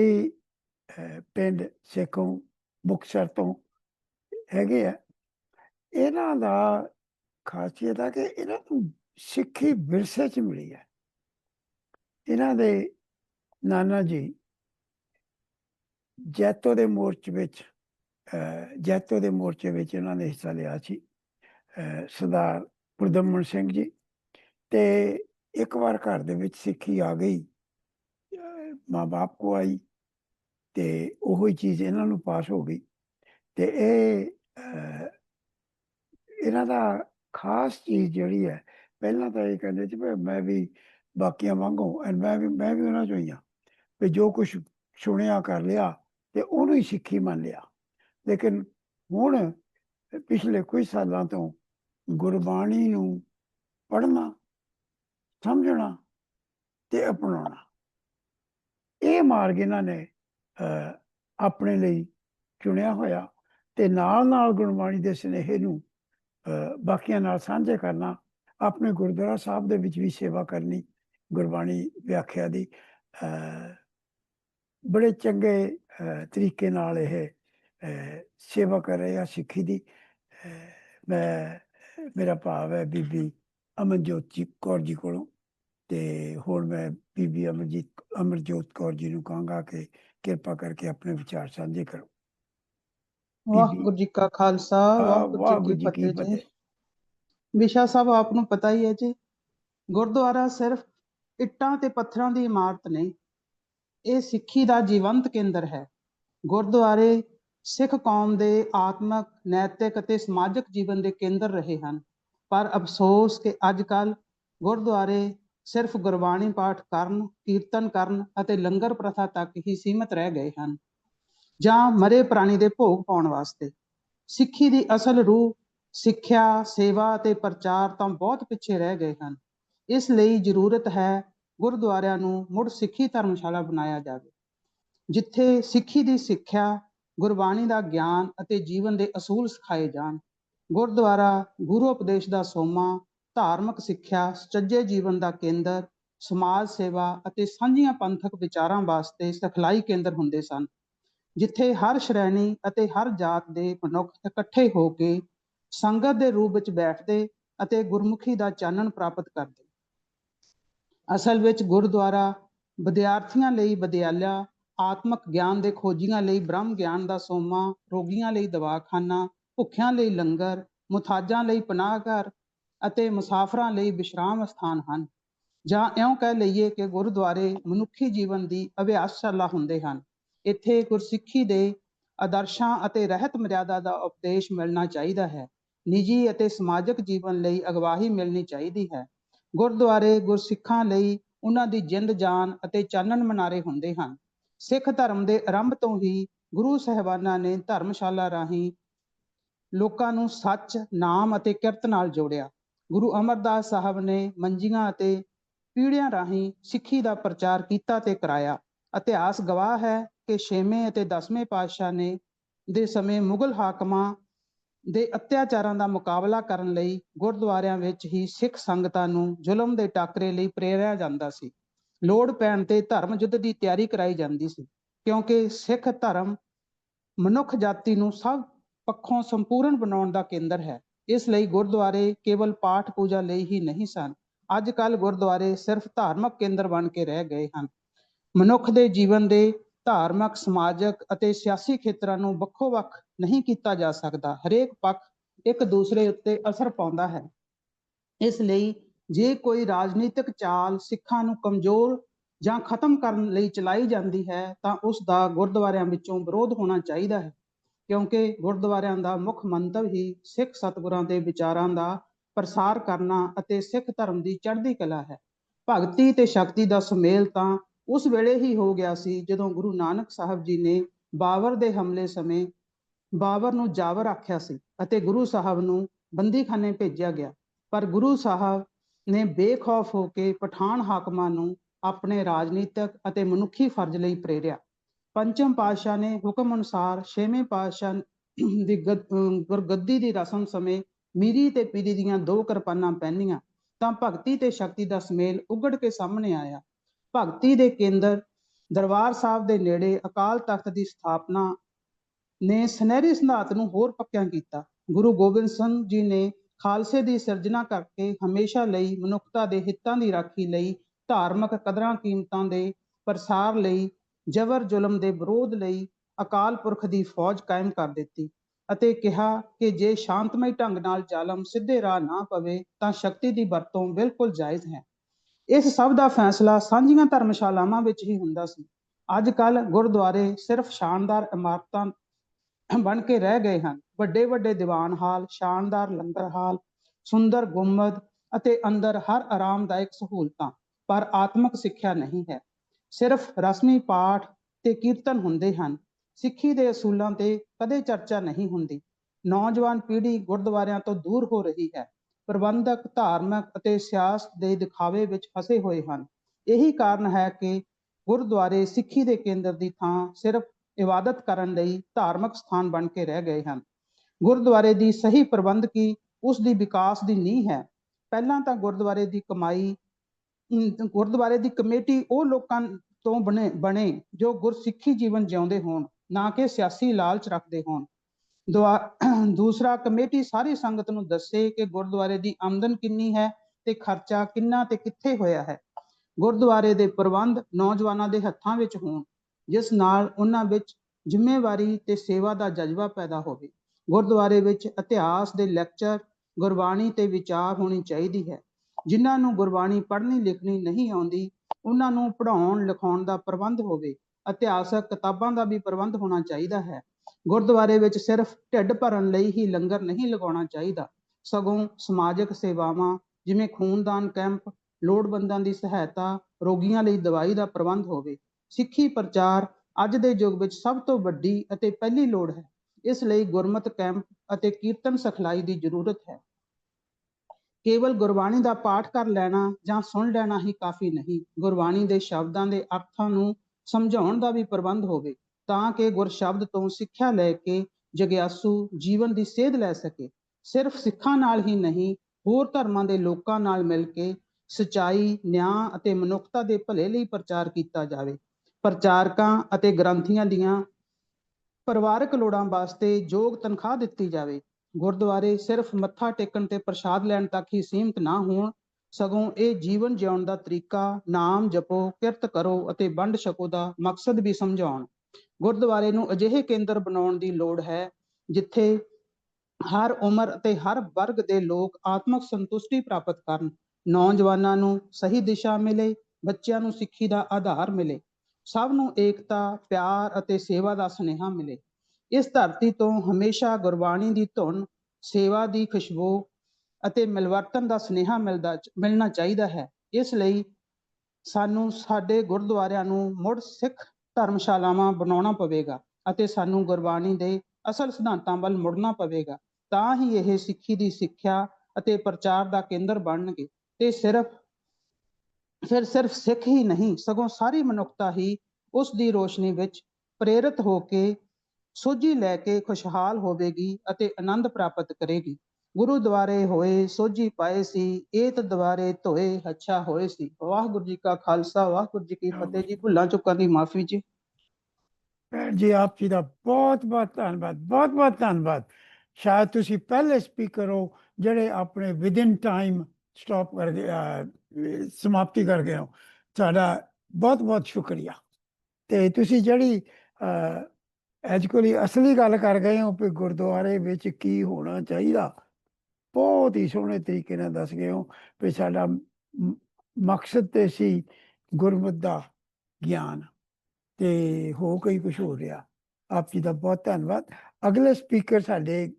ਇਹ ਪਿੰਡ ਸੇਖੋਂ, ਮੁਕਤਸਰ ਤੋਂ ਹੈਗੇ ਆ। ਇਹਨਾਂ ਦਾ ਖਾਸੀਅਤ ਆ ਕਿ ਇਹਨਾਂ ਨੂੰ ਸਿੱਖੀ ਵਿਰਸੇ ਚ ਮਿਲੀ ਹੈ ਇਹਨਾਂ ਦੇ ਨਾਨਾ ਜੀ ਜੈਤੋ ਦੇ ਮੋਰਚੇ ਵਿੱਚ ਜੈਤੋ ਦੇ ਮੋਰਚੇ ਵਿੱਚ ਇਹਨਾਂ ਨੇ ਹਿੱਸਾ ਲਿਆ ਸੀ ਸਰਦਾਰ ਪੁਰਦਮਨ ਸਿੰਘ ਜੀ। ਤੇ ਇੱਕ ਵਾਰ ਘਰ ਦੇ ਵਿੱਚ ਸਿੱਖੀ ਆ ਗਈ ਮਾਂ-ਬਾਪ ਕੋ ਆਈ। ਤੇ ਉਹੋ ਹੀ ਚੀਜ਼ ਇਹਨਾਂ ਨੂੰ ਪਾਸ ਹੋ ਗਈ। ਤੇ ਇਹ ਇਹਨਾਂ ਦਾ ਖਾਸ ਚੀਜ਼ ਜਿਹੜੀ ਹੈ, ਪਹਿਲਾਂ ਤਾਂ ਇਹ ਕਹਿੰਦੇ ਸੀ ਵੀ ਮੈਂ ਵੀ ਬਾਕੀਆਂ ਵਾਂਗੂ ਐਂਡ ਮੈਂ ਵੀ ਮੈਂ ਵੀ ਉਹਨਾਂ ਚੋਂ ਹੀ ਆ ਵੀ ਜੋ ਕੁਝ ਸੁਣਿਆ, ਕਰ ਲਿਆ ਤੇ ਉਹਨੂੰ ਹੀ ਸਿੱਖੀ ਮੰਨ ਲਿਆ। ਲੇਕਿਨ ਹੁਣ ਪਿਛਲੇ ਕੁਝ ਸਾਲਾਂ ਤੋਂ ਗੁਰਬਾਣੀ ਨੂੰ ਪੜ੍ਹਨਾ, ਸਮਝਣਾ ਤੇ ਅਪਣਾਉਣਾ, ਇਹ ਮਾਰਗ ਇਹਨਾਂ ਨੇ ਆਪਣੇ ਲਈ ਚੁਣਿਆ ਹੋਇਆ ਤੇ ਨਾਲ ਨਾਲ ਗੁਰਬਾਣੀ ਦੇ ਸੁਨੇਹੇ ਨੂੰ ਅਹ, ਬਾਕੀਆਂ ਨਾਲ ਸਾਂਝੇ ਕਰਨਾ ਆਪਣੇ ਗੁਰਦੁਆਰਾ ਸਾਹਿਬ ਦੇ ਵਿੱਚ ਵੀ ਸੇਵਾ ਕਰਨੀ ਗੁਰਬਾਣੀ ਵਿਆਖਿਆ ਦੀ ਅਹ, ਬੜੇ ਚੰਗੇ ਤਰੀਕੇ ਨਾਲ ਇਹ ਸੇਵਾ ਕਰ ਰਹੇ ਆ ਸਿੱਖੀ ਦੀ। ਅਹ, ਮੈਂ ਮੇਰਾ ਭਾਵ ਹੈ ਬੀਬੀ ਅਮਨਜੋਤ ਜੀ ਕੌਰ ਜੀ ਕੋਲੋਂ। ਤੇ ਹੁਣ ਮੈਂ ਬੀਬੀ ਅਮਰਜੀਤ ਅਮਰਜੋਤ ਕੌਰ ਜੀ ਨੂੰ ਕਹਾਂਗਾ ਕਿ ਕਿਰਪਾ ਕਰਕੇ ਆਪਣੇ ਵਿਚਾਰ ਸਾਂਝੇ ਕਰੋ। ਵਾਹਿਗੁਰੂ ਜੀ ਕਾ ਖਾਲਸਾ ਵਾਹਿਗੁਰੂ ਜੀ ਕੀ ਫਤਿਹ ਜੀ। ਵਿਸ਼ਾ ਸਾਹਿਬ ਆਪ ਨੂੰ ਪਤਾ ਹੀ ਹੈ ਜੀ ਗੁਰਦੁਆਰਾ ਸਿਰਫ ਇੱਟਾਂ ਤੇ ਪੱਥਰਾਂ ਦੀ ਇਮਾਰਤ ਨਹੀਂ ਇਹ ਸਿੱਖੀ ਦਾ ਜੀਵੰਤ ਕੇਂਦਰ ਹੈ। ਗੁਰਦੁਆਰੇ ਸਿੱਖ ਕੌਮ ਦੇ ਆਤਮਿਕ ਨੈਤਿਕ ਅਤੇ ਸਮਾਜਿਕ ਜੀਵਨ ਦੇ ਕੇਂਦਰ ਰਹੇ ਹਨ। ਪਰ ਅਫਸੋਸ ਕਿ ਅੱਜ ਕੱਲ ਗੁਰਦੁਆਰੇ ਸਿਰਫ ਗੁਰਬਾਣੀ ਪਾਠ ਕਰਨ, ਕੀਰਤਨ ਕਰਨ ਅਤੇ ਲੰਗਰ ਪ੍ਰਥਾ ਤੱਕ ਹੀ ਸੀਮਿਤ ਰਹਿ ਗਏ ਹਨ, ਜਾਂ ਮਰੇ ਪ੍ਰਾਣੀ ਦੇ ਭੋਗ ਪਾਉਣ ਵਾਸਤੇ। ਸਿੱਖੀ ਦੀ ਅਸਲ ਰੂਹ, ਸਿੱਖਿਆ, ਸੇਵਾ ਅਤੇ ਪ੍ਰਚਾਰ ਤਾਂ ਬਹੁਤ ਪਿੱਛੇ ਰਹਿ ਗਏ ਹਨ। ਇਸ ਲਈ ਜ਼ਰੂਰਤ ਹੈ ਗੁਰਦੁਆਰਿਆਂ ਨੂੰ ਮੁੜ ਸਿੱਖੀ ਧਰਮਸ਼ਾਲਾ ਬਣਾਇਆ ਜਾਵੇ, ਜਿੱਥੇ ਸਿੱਖੀ ਦੀ ਸਿੱਖਿਆ, ਗੁਰਬਾਣੀ ਦਾ ਗਿਆਨ ਅਤੇ ਜੀਵਨ ਦੇ ਅਸੂਲ ਸਿਖਾਏ ਜਾਣ। ਗੁਰਦੁਆਰਾ ਗੁਰੂ ਉਪਦੇਸ਼ ਦਾ ਸੋਮਾ ਧਾਰਮਿਕ ਸਿੱਖਿਆ ਸੱਚੇ ਜੀਵਨ ਦਾ ਕੇਂਦਰ, ਸਮਾਜ ਸੇਵਾ ਅਤੇ ਸਾਂਝੀਆਂ ਪੰਥਕ ਵਿਚਾਰਾਂ ਵਾਸਤੇ ਸਿਖਲਾਈ ਕੇਂਦਰ ਹੁੰਦੇ ਸਨ, ਜਿੱਥੇ ਹਰ ਸ਼੍ਰੇਣੀ ਅਤੇ ਹਰ ਜਾਤ ਦੇ ਮਨੁੱਖ ਇਕੱਠੇ ਹੋ ਕੇ ਸੰਗਤ ਦੇ ਰੂਪ ਵਿੱਚ ਬੈਠਦੇ ਅਤੇ ਗੁਰਮੁਖੀ ਦਾ ਚਾਨਣ ਪ੍ਰਾਪਤ ਕਰਦੇ। ਅਸਲ ਵਿੱਚ ਗੁਰਦੁਆਰਾ ਵਿਦਿਆਰਥੀਆਂ ਲਈ ਵਿਦਿਆਲਿਆ, ਆਤਮਿਕ ਗਿਆਨ ਦੇ ਖੋਜੀਆਂ ਲਈ ਬ੍ਰਹਮ ਗਿਆਨ ਦਾ ਸੋਮਾ, ਰੋਗੀਆਂ ਲਈ ਦਵਾਖਾਨਾ, ਭੁੱਖਿਆਂ ਲਈ ਲੰਗਰ ਮੁਥਾਜਾਂ ਲਈ ਪਨਾਹ ਘਰ ਅਤੇ ਮੁਸਾਫਰਾਂ ਲਈ ਵਿਸ਼ਰਾਮ ਸਥਾਨ ਹਨ। ਜਾਂ ਇਉਂ ਕਹਿ ਲਈਏ ਕਿ ਗੁਰਦੁਆਰੇ ਮਨੁੱਖੀ ਜੀਵਨ ਦੀ ਅਭਿਆਸਸ਼ਾਲਾ ਹੁੰਦੇ ਹਨ। ਇੱਥੇ ਗੁਰਸਿੱਖੀ ਦੇ ਆਦਰਸ਼ਾਂ ਅਤੇ ਰਹਿਤ ਮਰਿਆਦਾ ਦਾ ਉਪਦੇਸ਼ ਮਿਲਣਾ ਚਾਹੀਦਾ ਹੈ। ਨਿੱਜੀ ਅਤੇ ਸਮਾਜਿਕ ਜੀਵਨ ਲਈ ਅਗਵਾਹੀ ਮਿਲਣੀ ਚਾਹੀਦੀ ਹੈ। ਗੁਰਦੁਆਰੇ ਗੁਰਸਿੱਖਾਂ ਲਈ ਉਹਨਾਂ ਦੀ ਜਿੰਦ ਜਾਨ ਅਤੇ ਚਾਨਣ ਮਨਾਰੇ ਹੁੰਦੇ ਹਨ। ਸਿੱਖ ਧਰਮ ਦੇ ਆਰੰਭ ਤੋਂ ਹੀ ਗੁਰੂ ਸਹਿਬਾਨਾਂ ਨੇ ਧਰਮਸ਼ਾਲਾ ਰਾਹੀਂ ਲੋਕਾਂ ਨੂੰ ਸੱਚ, ਨਾਮ ਅਤੇ ਕਿਰਤ ਨਾਲ ਜੋੜਿਆ। ਗੁਰੂ ਅਮਰਦਾਸ ਸਾਹਿਬ ਨੇ ਮੰਜੀਆਂ ਅਤੇ ਪੀੜ੍ਹੀਆਂ ਰਾਹੀਂ ਸਿੱਖੀ ਦਾ ਪ੍ਰਚਾਰ ਕੀਤਾ ਤੇ ਕਰਾਇਆ। ਇਤਿਹਾਸ ਗਵਾਹ ਹੈ ਕਿ ਛੇਵੇਂ ਅਤੇ ਦਸਵੇਂ ਪਾਤਸ਼ਾਹ ਨੇ ਦੇ ਸਮੇਂ ਮੁਗਲ ਹਾਕਮਾਂ ਦੇ ਅਤਿਆਚਾਰਾਂ ਦਾ ਮੁਕਾਬਲਾ ਕਰਨ ਲਈ ਗੁਰਦੁਆਰਿਆਂ ਵਿੱਚ ਹੀ ਸਿੱਖ ਸੰਗਤਾਂ ਨੂੰ ਜ਼ੁਲਮ ਦੇ ਟਾਕਰੇ ਲਈ ਪ੍ਰੇਰਿਆ ਜਾਂਦਾ ਸੀ। ਲੋੜ ਪੈਣ ਤੇ ਧਰਮ ਯੁੱਧ ਦੀ ਤਿਆਰੀ ਕਰਾਈ ਜਾਂਦੀ ਸੀ, ਕਿਉਂਕਿ ਸਿੱਖ ਧਰਮ ਮਨੁੱਖ ਜਾਤੀ ਨੂੰ ਸਭ ਪੱਖੋਂ ਸੰਪੂਰਨ ਬਣਾਉਣ ਦਾ ਕੇਂਦਰ ਹੈ। ਇਸ ਲਈ ਗੁਰਦੁਆਰੇ ਕੇਵਲ ਪਾਠ ਪੂਜਾ ਲਈ ਹੀ ਨਹੀਂ ਸਨ। ਅੱਜ ਕੱਲ ਗੁਰਦੁਆਰੇ ਸਿਰਫ ਧਾਰਮਿਕ ਕੇਂਦਰ ਬਣ ਕੇ ਰਹਿ ਗਏ ਹਨ। ਮਨੁੱਖ ਦੇ ਜੀਵਨ ਦੇ ਧਾਰਮਿਕ, ਸਮਾਜਿਕ ਅਤੇ ਸਿਆਸੀ ਖੇਤਰਾਂ ਨੂੰ ਵੱਖੋ-ਵੱਖ ਨਹੀਂ ਕੀਤਾ ਜਾ ਸਕਦਾ। ਹਰੇਕ ਪੱਖ ਇੱਕ ਦੂਸਰੇ ਉੱਤੇ ਅਸਰ ਪਾਉਂਦਾ ਹੈ। ਇਸ ਲਈ ਜੇ ਕੋਈ ਰਾਜਨੀਤਿਕ ਚਾਲ ਸਿੱਖਾਂ ਨੂੰ ਕਮਜ਼ੋਰ ਜਾਂ ਖਤਮ ਕਰਨ ਲਈ ਚਲਾਈ ਜਾਂਦੀ ਹੈ, ਤਾਂ ਉਸ ਦਾ ਗੁਰਦੁਆਰਿਆਂ ਵਿੱਚੋਂ ਵਿਰੋਧ ਹੋਣਾ ਚਾਹੀਦਾ ਹੈ। ਕਿਉਂਕਿ ਗੁਰਦੁਆਰਿਆਂ ਦਾ ਮੁੱਖ ਮੰਤਵ ਹੀ ਸਿੱਖ ਸਤਿਗੁਰਾਂ ਦੇ ਵਿਚਾਰਾਂ ਦਾ ਪ੍ਰਸਾਰ ਕਰਨਾ ਅਤੇ ਸਿੱਖ ਧਰਮ ਦੀ ਚੜ੍ਹਦੀ ਕਲਾ ਹੈ। ਭਗਤੀ ਤੇ ਸ਼ਕਤੀ ਦਾ ਸੁਮੇਲ ਤਾਂ ਉਸ ਵੇਲੇ ਹੀ ਹੋ ਗਿਆ ਸੀ ਜਦੋਂ ਗੁਰੂ ਨਾਨਕ ਸਾਹਿਬ ਜੀ ਨੇ ਬਾਬਰ ਦੇ ਹਮਲੇ ਸਮੇਂ ਬਾਬਰ ਨੂੰ ਜਾਵਰ ਆਖਿਆ ਸੀ ਅਤੇ ਗੁਰੂ ਸਾਹਿਬ ਨੂੰ ਬੰਦੀਖਾਨੇ ਭੇਜਿਆ ਗਿਆ। ਪਰ ਗੁਰੂ ਸਾਹਿਬ ਨੇ ਬੇਖੌਫ ਹੋ ਕੇ ਪਠਾਨ ਹਾਕਮਾਂ ਨੂੰ ਆਪਣੇ ਰਾਜਨੀਤਿਕ ਅਤੇ ਮਨੁੱਖੀ ਫਰਜ਼ ਲਈ ਪ੍ਰੇਰਿਆ। ਪੰਚਮ ਪਾਤਸ਼ਾਹ ਨੇ ਹੁਕਮ ਅਨੁਸਾਰ ਛੇਵੇਂ ਪਾਤਸ਼ਾਹ ਦੀ ਗੱਦ- ਗੁਰਗੱਦੀ ਦੀ ਰਸਮ ਸਮੇਂ ਮੀਰੀ ਤੇ ਪੀਰੀ ਦੀਆਂ ਦੋ ਕਿਰਪਾਨਾਂ ਪਹਿਨੀਆਂ, ਤਾਂ ਭਗਤੀ ਤੇ ਸ਼ਕਤੀ ਦਾ ਸਮੇਲ ਉਗੜ ਕੇ ਸਾਹਮਣੇ ਆਇਆ। ਭਗਤੀ ਦੇ ਕੇਂਦਰ ਦਰਬਾਰ ਸਾਹਿਬ ਦੇ ਨੇੜੇ ਅਕਾਲ ਤਖਤ ਦੀ ਸਥਾਪਨਾ ਨੇ ਸੁਨਹਿਰੀ ਸਿਧਾਂਤ ਨੂੰ ਹੋਰ ਪੱਕਿਆ ਕੀਤਾ। ਗੁਰੂ ਗੋਬਿੰਦ ਸਿੰਘ ਜੀ ਨੇ ਖਾਲਸੇ ਦੀ ਸਿਰਜਣਾ ਕਰਕੇ ਹਮੇਸ਼ਾ ਲਈ ਮਨੁੱਖਤਾ ਦੇ ਹਿੱਤਾਂ ਦੀ ਰਾਖੀ ਲਈ ਧਾਰਮਿਕ ਕਦਰਾਂ ਕੀਮਤਾਂ ਦੇ ਪ੍ਰਸਾਰ ਲਈ ਜ਼ਬਰ ਜ਼ੁਲਮ ਦੇ ਵਿਰੋਧ ਲਈ ਅਕਾਲ ਪੁਰਖ ਦੀ ਫੌਜ ਕਾਇਮ ਕਰ ਦਿੱਤੀ ਅਤੇ ਕਿਹਾ ਕਿ ਜੇ ਸ਼ਾਂਤਮਈ ਢੰਗ ਨਾਲ ਜ਼ਾਲਮ ਸਿੱਧੇ ਰਾਹ ਨਾ ਪਵੇ ਤਾਂ ਸ਼ਕਤੀ ਦੀ ਵਰਤੋਂ ਬਿਲਕੁਲ ਜਾਇਜ਼ ਹੈ। ਇਸ ਸਭ ਦਾ ਫੈਸਲਾ ਸਾਂਝੀਆਂ ਧਰਮਸ਼ਾਲਾਵਾਂ ਵਿੱਚ ਹੀ ਹੁੰਦਾ ਸੀ। ਅੱਜ ਕੱਲ ਗੁਰਦੁਆਰੇ ਸਿਰਫ ਸ਼ਾਨਦਾਰ ਇਮਾਰਤਾਂ ਬਣ ਕੇ ਰਹਿ ਗਏ ਹਨ। ਵੱਡੇ ਵੱਡੇ ਦੀਵਾਨ ਹਾਲ, ਸ਼ਾਨਦਾਰ ਲੰਗਰ ਹਾਲ, ਸੁੰਦਰ ਗੁੰਮਦ ਅਤੇ ਅੰਦਰ ਹਰ ਆਰਾਮਦਾਇਕ ਸਹੂਲਤਾਂ, ਪਰ ਆਤਮਿਕ ਸਿੱਖਿਆ ਨਹੀਂ ਹੈ। ਸਿਰਫ ਰਸਮੀ ਪਾਠ ਤੇ ਕੀਰਤਨ ਹੁੰਦੇ ਹਨ। ਸਿੱਖੀ ਦੇ ਅਸੂਲਾਂ ਤੇ ਕਦੇ ਚਰਚਾ ਨਹੀਂ ਹੁੰਦੀ। ਨੌਜਵਾਨ ਪੀੜ੍ਹੀ ਗੁਰਦੁਆਰਿਆਂ ਤੋਂ ਦੂਰ ਹੋ ਰਹੀ ਹੈ। ਪ੍ਰਬੰਧਕ, ਧਾਰਮਿਕ ਅਤੇ ਸਿਆਸਤ ਦੇ ਦਿਖਾਵੇ ਵਿੱਚ ਫਸੇ ਹੋਏ ਹਨ। ਇਹੀ ਕਾਰਨ ਹੈ ਕਿ ਗੁਰਦੁਆਰੇ ਸਿੱਖੀ ਦੇ ਕੇਂਦਰ ਦੀ ਥਾਂ ਸਿਰਫ ਇਬਾਦਤ ਕਰਨ ਲਈ ਧਾਰਮਿਕ ਸਥਾਨ ਬਣ ਕੇ ਰਹਿ ਗਏ ਹਨ। ਗੁਰਦੁਆਰੇ ਦੀ ਸਹੀ ਪ੍ਰਬੰਧਕੀ ਉਸ ਦੀ ਵਿਕਾਸ ਦੀ ਨੀਂਹ ਹੈ। ਪਹਿਲਾਂ ਤਾਂ ਗੁਰਦੁਆਰੇ ਦੀ ਕਮਾਈ ਗੁਰਦੁਆਰੇ ਦੀ ਕਮੇਟੀ ਉਹ ਲੋਕਾਂ ਤੋਂ ਬਣੇ ਬਣੇ ਜੋ ਗੁਰਸਿੱਖੀ ਜੀਵਨ ਜਿਉਂਦੇ ਹੋਣ, ਨਾ ਕਿ ਸਿਆਸੀ ਲਾਲਚ ਰੱਖਦੇ ਹੋਣ। ਦੂਸਰਾ ਕਮੇਟੀ ਸਾਰੀ ਸੰਗਤ ਨੂੰ ਦੱਸੇ ਕਿ ਗੁਰਦੁਆਰੇ ਦੀ ਆਮਦਨ ਕਿੰਨੀ ਹੈ ਤੇ ਖਰਚਾ ਕਿੰਨਾ ਤੇ ਕਿੱਥੇ ਹੋਇਆ ਹੈ। ਗੁਰਦੁਆਰੇ ਦੇ ਪ੍ਰਬੰਧ ਨੌਜਵਾਨਾਂ ਦੇ ਹੱਥਾਂ ਵਿੱਚ ਹੋਣ, ਜਿਸ ਨਾਲ ਉਹਨਾਂ ਵਿੱਚ ਜ਼ਿੰਮੇਵਾਰੀ ਤੇ ਸੇਵਾ ਦਾ ਜਜ਼ਬਾ ਪੈਦਾ ਹੋਵੇ। ਗੁਰਦੁਆਰੇ ਵਿੱਚ ਇਤਿਹਾਸ ਦੇ ਲੈਕਚਰ, ਗੁਰਬਾਣੀ ਤੇ ਵਿਚਾਰ ਹੋਣੀ ਚਾਹੀਦੀ ਹੈ। ਜਿਨ੍ਹਾਂ ਨੂੰ ਗੁਰਬਾਣੀ ਪੜ੍ਹਨੀ ਲਿਖਣੀ ਨਹੀਂ ਆਉਂਦੀ, ਉਹਨਾਂ ਨੂੰ ਪੜ੍ਹਾਉਣ ਲਿਖਾਉਣ ਦਾ ਪ੍ਰਬੰਧ ਹੋਵੇ, ਇਤਿਹਾਸਕ ਕਿਤਾਬਾਂ ਦਾ ਵੀ ਪ੍ਰਬੰਧ ਹੋਣਾ ਚਾਹੀਦਾ ਹੈ। ਗੁਰਦੁਆਰੇ ਵਿੱਚ ਸਿਰਫ ਢਿੱਡ ਭਰਨ ਲਈ ਹੀ ਲੰਗਰ ਨਹੀਂ ਲਗਾਉਣਾ ਚਾਹੀਦਾ। ਸਗੋਂ ਸਮਾਜਿਕ ਸੇਵਾਵਾਂ, ਜਿਵੇਂ ਖੂਨਦਾਨ ਕੈਂਪ, ਲੋੜਵੰਦਾਂ ਦੀ ਸਹਾਇਤਾ, ਰੋਗੀਆਂ ਲਈ ਦਵਾਈ ਦਾ ਪ੍ਰਬੰਧ ਹੋਵੇ। ਸਿੱਖੀ ਪ੍ਰਚਾਰ ਅੱਜ ਦੇ ਯੁੱਗ ਵਿੱਚ ਸਭ ਤੋਂ ਵੱਡੀ ਅਤੇ ਪਹਿਲੀ ਲੋੜ ਹੈ। ਇਸ ਲਈ ਗੁਰਮਤ ਕੈਂਪ ਅਤੇ ਕੀਰਤਨ ਸਿਖਲਾਈ ਦੀ ਜ਼ਰੂਰਤ ਹੈ। ਕੇਵਲ ਗੁਰਬਾਣੀ ਦਾ ਪਾਠ ਕਰ ਲੈਣਾ ਜਾਂ ਸੁਣ ਲੈਣਾ ਹੀ ਕਾਫੀ ਨਹੀਂ। ਗੁਰਬਾਣੀ ਦੇ ਸ਼ਬਦਾਂ ਦੇ ਅਰਥਾਂ ਨੂੰ ਸਮਝਾਉਣ ਦਾ ਵੀ ਪ੍ਰਬੰਧ ਹੋਵੇ, ਤਾਂ ਕਿ ਗੁਰ ਸ਼ਬਦ ਤੋਂ ਸਿੱਖਿਆ ਲੈ ਕੇ ਜਗਿਆਸੂ ਜੀਵਨ ਦੀ ਸੇਧ ਲੈ ਸਕੇ। ਸਿਰਫ ਸਿੱਖਾਂ ਨਾਲ ਹੀ ਨਹੀਂ, ਹੋਰ ਧਰਮਾਂ ਦੇ ਲੋਕਾਂ ਨਾਲ ਮਿਲ ਕੇ ਸਚਾਈ, ਨਿਆਂ ਅਤੇ ਮਨੁੱਖਤਾ ਦੇ ਭਲੇ ਲਈ ਪ੍ਰਚਾਰ ਕੀਤਾ ਜਾਵੇ। ਪ੍ਰਚਾਰਕਾਂ ਅਤੇ ਗ੍ਰੰਥੀਆਂ ਦੀਆਂ ਪਰਿਵਾਰਕ ਲੋੜਾਂ ਵਾਸਤੇ ਯੋਗ ਤਨਖਾਹ ਦਿੱਤੀ ਜਾਵੇ। ਗੁਰਦੁਆਰੇ ਸਿਰਫ ਮੱਥਾ ਟੇਕਣ ਤੇ ਪ੍ਰਸ਼ਾਦ ਲੈਣ ਤੱਕ ਹੀ ਸੀਮਿਤ ਨਾ ਹੋਣ, ਸਗੋਂ ਇਹ ਜੀਵਨ ਜਿਉਣ ਦਾ ਤਰੀਕਾ, ਨਾਮ ਜਪੋ, ਕਿਰਤ ਕਰੋ ਅਤੇ ਵੰਡ ਛਕੋ ਦਾ ਮਕਸਦ ਵੀ ਸਮਝਾਉਣ। ਗੁਰਦੁਆਰੇ ਨੂੰ ਅਜਿਹੇ ਕੇਂਦਰ ਬਣਾਉਣ ਦੀ ਲੋੜ ਹੈ, ਜਿੱਥੇ ਹਰ ਉਮਰ ਅਤੇ ਹਰ ਵਰਗ ਦੇ ਲੋਕ ਆਤਮਿਕ ਸੰਤੁਸ਼ਟੀ ਪ੍ਰਾਪਤ ਕਰਨ, ਨੌਜਵਾਨਾਂ ਨੂੰ ਸਹੀ ਦਿਸ਼ਾ ਮਿਲੇ, ਬੱਚਿਆਂ ਨੂੰ ਸਿੱਖੀ ਦਾ ਆਧਾਰ ਮਿਲੇ। ਸਭ ਨੂੰ ਏਕਤਾ, ਪਿਆਰ ਅਤੇ ਸੇਵਾ ਦਾ ਸੁਨੇਹਾ ਮਿਲੇ। ਇਸ ਧਰਤੀ ਤੋਂ ਹਮੇਸ਼ਾ ਗੁਰਬਾਣੀ ਦੀ ਧੁਨ, ਸੇਵਾ ਦੀ ਖੁਸ਼ਬੂ ਅਤੇ ਮਿਲਵਰਤਨ ਦਾ ਸੁਨੇਹਾ ਮਿਲਦਾ ਮਿਲਣਾ ਚਾਹੀਦਾ ਹੈ। ਇਸ ਲਈ ਸਾਨੂੰ ਸਾਡੇ ਗੁਰਦੁਆਰਿਆਂ ਨੂੰ ਮੁੜ ਸਿੱਖ ਧਰਮਸ਼ਾਲਾਵਾਂ ਬਣਾਉਣਾ ਪਵੇਗਾ ਅਤੇ ਸਾਨੂੰ ਗੁਰਬਾਣੀ ਦੇ ਅਸਲ ਸਿਧਾਂਤਾਂ ਵੱਲ ਮੁੜਨਾ ਪਵੇਗਾ। ਤਾਂ ਹੀ ਇਹ ਸਿੱਖੀ ਦੀ ਸਿੱਖਿਆ ਅਤੇ ਪ੍ਰਚਾਰ ਦਾ ਕੇਂਦਰ ਬਣਨਗੇ। ਤੇ ਸਿਰਫ, ਫਿਰ ਸਿਰਫ ਸਿੱਖ ਹੀ ਨਹੀਂ, ਸਗੋਂ ਸਾਰੀ ਮਨੁੱਖਤਾ ਹੀ ਉਸ ਦੀ ਰੋਸ਼ਨੀ ਵਿੱਚ ਪ੍ਰੇਰਿਤ ਹੋ ਕੇ ਸੋਝੀ ਲੈ ਕੇ ਖੁਸ਼ਹਾਲ ਹੋਵੇਗੀ ਅਤੇ ਆਨੰਦ ਪ੍ਰਾਪਤ ਕਰੇਗੀ। ਗੁਰੂ ਦੁਆਰੇ ਹੋਏ ਸੋਝੀ ਪਾਏ ਸੀ, ਏਤ ਦੁਆਰੇ ਧੋਏ ਅੱਛਾ ਹੋਏ ਸੀ। ਵਾਹਿਗੁਰੂ ਜੀ ਕਾ ਖਾਲਸਾ, ਵਾਹਿਗੁਰੂ ਜੀ ਕੀ ਫਤਿਹ ਜੀ। ਭੁੱਲਾਂ ਚੁੱਕਾਂ ਦੀ ਮਾਫੀ ਜੀ। ਭੈਣ ਜੀ, ਆਪ ਜੀ ਦਾ ਬਹੁਤ ਬਹੁਤ ਧੰਨਵਾਦ, ਬਹੁਤ ਬਹੁਤ ਧੰਨਵਾਦ। ਸ਼ਾਇਦ ਤੁਸੀਂ ਪਹਿਲੇ ਸਪੀਕਰ ਹੋ ਜਿਹੜੇ ਆਪਣੇ ਵਿਦਿਨ ਟਾਈਮ ਸਟਾਪ ਕਰ ਸਮਾਪਤੀ ਕਰ ਗਏ ਹੋ। ਤੁਹਾਡਾ ਬਹੁਤ ਬਹੁਤ ਸ਼ੁਕਰੀਆ। ਤੇ ਤੁਸੀਂ ਜਿਹੜੀ ਐਕਚੁਅਲੀ ਅਸਲੀ ਗੱਲ ਕਰ ਗਏ ਹੋ ਕਿ ਗੁਰਦੁਆਰੇ ਵਿੱਚ ਕੀ ਹੋਣਾ ਚਾਹੀਦਾ। ਬਹੁਤ ਹੀ ਸੋਹਣੇ ਤਰੀਕੇ ਨਾਲ ਦੱਸ ਗਏ ਹੋ ਵੀ ਸਾਡਾ ਮਕਸਦ ਤੇ ਸੀ ਗੁਰਮਤਿ ਦਾ ਗਿਆਨ ਤੇ ਹੋ ਕੋਈ ਕੁਝ ਹੋ ਰਿਹਾ। ਆਪ ਜੀ ਦਾ ਬਹੁਤ ਧੰਨਵਾਦ। ਅਗਲੇ ਸਪੀਕਰ ਸਾਡੇ